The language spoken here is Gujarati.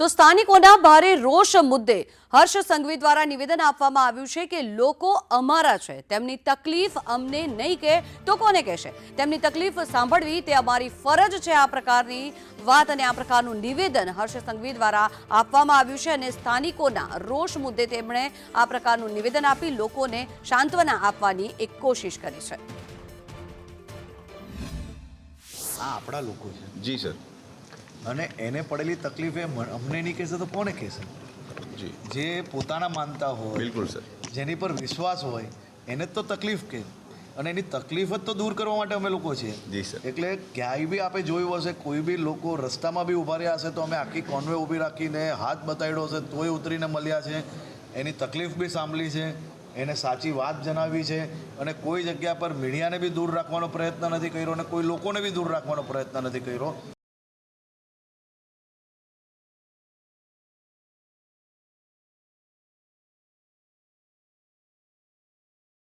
તો સ્થાનિકોના ભારે રોષ મુદ્દે હર્ષ સંઘવી દ્વારા નિવેદન આપવામાં આવ્યું છે કે લોકો અમારા છે. તેમની તકલીફ અમને નહીં કહે તો કોને કહેશે? તેમની તકલીફ સાંભળવી તે અમારી ફરજ છે. આ પ્રકારની વાત અને આ પ્રકારનું નિવેદન હર્ષ સંઘવી દ્વારા આપવામાં આવ્યું છે અને સ્થાનિકોના રોષ મુદ્દે તેમણે આ પ્રકારનું નિવેદન આપી લોકોને સાંત્વના આપવાની એક કોશિશ કરી છે. આ આપણા લોકો છે. જી સર. અને એને પડેલી તકલીફ એ અમને નહીં કહેશે તો કોને કહેશે? જે. પોતાના માનતા હોય બિલકુલ સર. જેની પર વિશ્વાસ હોય એને જ તો તકલીફ કે. અને એની તકલીફ જ તો દૂર કરવા માટે અમે લોકો છીએ. જી સર. એટલે ક્યાંય બી આપણે જોયું હશે કોઈ બી લોકો રસ્તામાં બી ઊભા રહ્યા હશે તો અમે આખી કોન્વે ઊભી રાખીને હાથ બતાડ્યો હશે તોય ઉતરીને મળ્યા છે. એની તકલીફ બી સાંભળી છે. એને સાચી વાત જણાવી છે. અને કોઈ જગ્યા પર મીડિયાને બી દૂર રાખવાનો પ્રયત્ન નથી કર્યો અને કોઈ લોકોને બી દૂર રાખવાનો પ્રયત્ન નથી કર્યો.